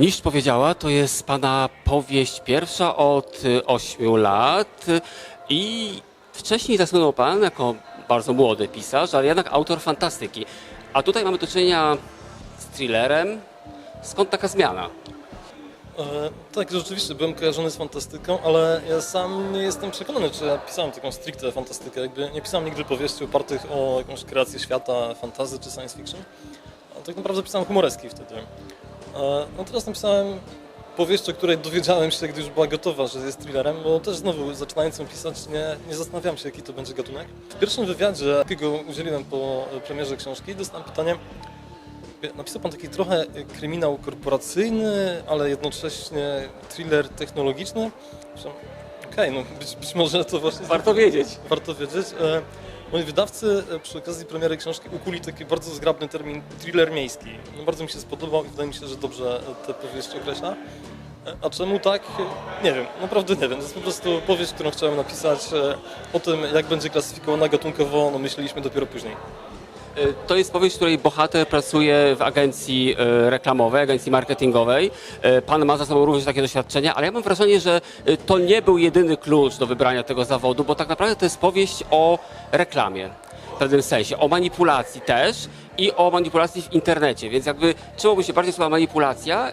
Niż powiedziała, to jest pana powieść pierwsza od y, ośmiu lat i wcześniej zasłynął pan jako bardzo młody pisarz, ale jednak autor fantastyki. A tutaj mamy do czynienia z thrillerem. Skąd taka zmiana? E, tak, rzeczywiście byłem kojarzony z fantastyką, ale ja sam nie jestem przekonany, czy ja pisałem taką stricte fantastykę. Jakby nie pisałem nigdy powieści opartych o jakąś kreację świata, fantazy czy science fiction. A tak naprawdę pisałem humoreski wtedy. E, no teraz napisałem powieść, o której dowiedziałem się, gdy już była gotowa, że jest thrillerem, bo też znowu zaczynając ją pisać nie, nie zastanawiałem się, jaki to będzie gatunek. W pierwszym wywiadzie, jakiego udzieliłem po premierze książki, dostałem pytanie, Napisał pan taki trochę kryminał korporacyjny, ale jednocześnie thriller technologiczny. Okej, no być, być może to właśnie Warto wiedzieć. warto wiedzieć. E, Moi wydawcy e, przy okazji premiery książki ukuli taki bardzo zgrabny termin thriller miejski. No, bardzo mi się spodobał i wydaje mi się, że dobrze tę powieść określa. E, A czemu tak? E, Nie wiem, naprawdę nie wiem. To jest po prostu powieść, którą chciałem napisać. E, O tym, jak będzie klasyfikowana gatunkowo, no myśleliśmy dopiero później. Y, To jest powieść, w której bohater pracuje w agencji y, reklamowej, agencji marketingowej. Y, Pan ma za sobą również takie doświadczenia, ale ja mam wrażenie, że to nie był jedyny klucz do wybrania tego zawodu, bo tak naprawdę to jest powieść o reklamie w pewnym sensie, o manipulacji też i o manipulacji w internecie, więc jakby czułoby się bardziej słowa manipulacja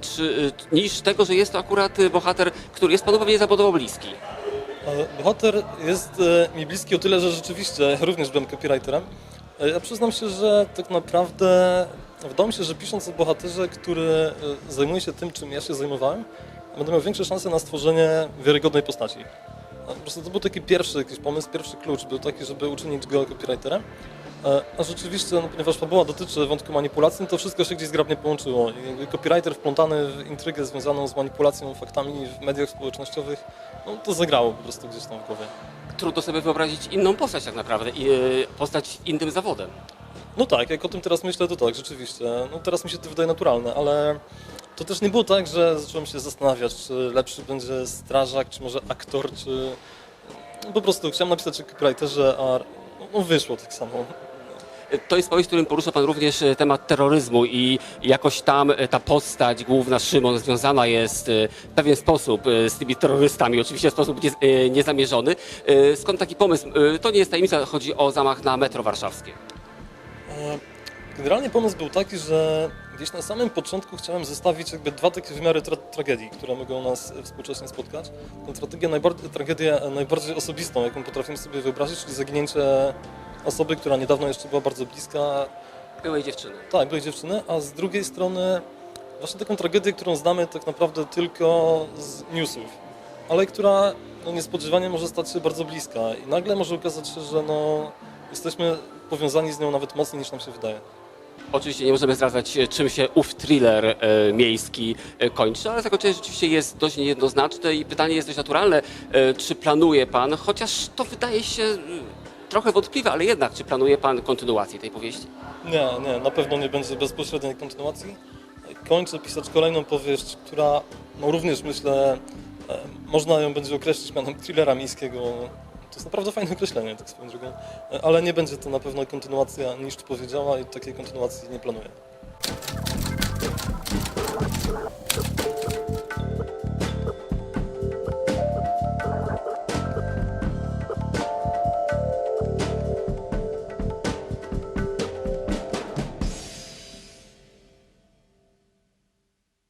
czy, niż tego, że jest to akurat bohater, który jest panu pewnie zawodowo bliski. Bohater jest e, mi bliski o tyle, że rzeczywiście również byłem copywriterem. E, Ja przyznam się, że tak naprawdę wydaje mi się, że pisząc o bohaterze, który e, zajmuje się tym, czym ja się zajmowałem, będę miał większe szanse na stworzenie wiarygodnej postaci. A Po prostu to był taki pierwszy jakiś pomysł, pierwszy klucz był taki, żeby uczynić go copywriterem. E, A rzeczywiście, no, ponieważ fabuła dotyczy wątku manipulacji, no to wszystko się gdzieś zgrabnie połączyło. I copywriter wplątany w intrygę związaną z manipulacją faktami w mediach społecznościowych, no to zagrało po prostu gdzieś tam w głowie. Trudno sobie wyobrazić inną postać tak naprawdę, i, y, postać innym zawodem. No tak, jak o tym teraz myślę, to tak, rzeczywiście. No teraz mi się to wydaje naturalne, ale to też nie było tak, że zacząłem się zastanawiać, czy lepszy będzie strażak, czy może aktor, czy... No, po prostu chciałem napisać o copywriterze, a no, wyszło tak samo. To jest powieść, w którym porusza Pan również e, temat terroryzmu i jakoś tam e, ta postać główna Szymon związana jest e, w pewien sposób z tymi terrorystami, oczywiście w sposób nie, niezamierzony. Skąd taki pomysł? To nie jest tajemnica, chodzi o zamach na metro warszawskie. Generalnie pomysł był taki, że gdzieś na samym początku chciałem zestawić jakby dwa takie wymiary tra- tragedii, które mogą nas współcześnie spotkać. Tę strategię najbar- tragedię najbardziej osobistą, jaką potrafimy sobie wyobrazić, czyli zaginięcie osoby, która niedawno jeszcze była bardzo bliska, Byłej dziewczyny. tak, byłej dziewczyny, a z drugiej strony właśnie taką tragedię, którą znamy tak naprawdę tylko z newsów, ale która no, niespodziewanie może stać się bardzo bliska i nagle może okazać się, że no, jesteśmy powiązani z nią nawet mocniej niż nam się wydaje. Oczywiście nie możemy zdradzać, e, czym się ów thriller e, miejski e, kończy, ale zakończenie rzeczywiście jest dość niejednoznaczne i pytanie jest dość naturalne. E, czy planuje Pan, chociaż to wydaje się e, trochę wątpliwe, ale jednak, czy planuje Pan kontynuację tej powieści? Nie, nie, na pewno nie będzie bezpośredniej kontynuacji. Kończę pisać kolejną powieść, która no, również myślę, e, można ją będzie określić mianem thrillera miejskiego. To jest naprawdę fajne określenie, tak swoją drogą. E, Ale nie będzie to na pewno kontynuacja niż tu powiedziała i takiej kontynuacji nie planuję.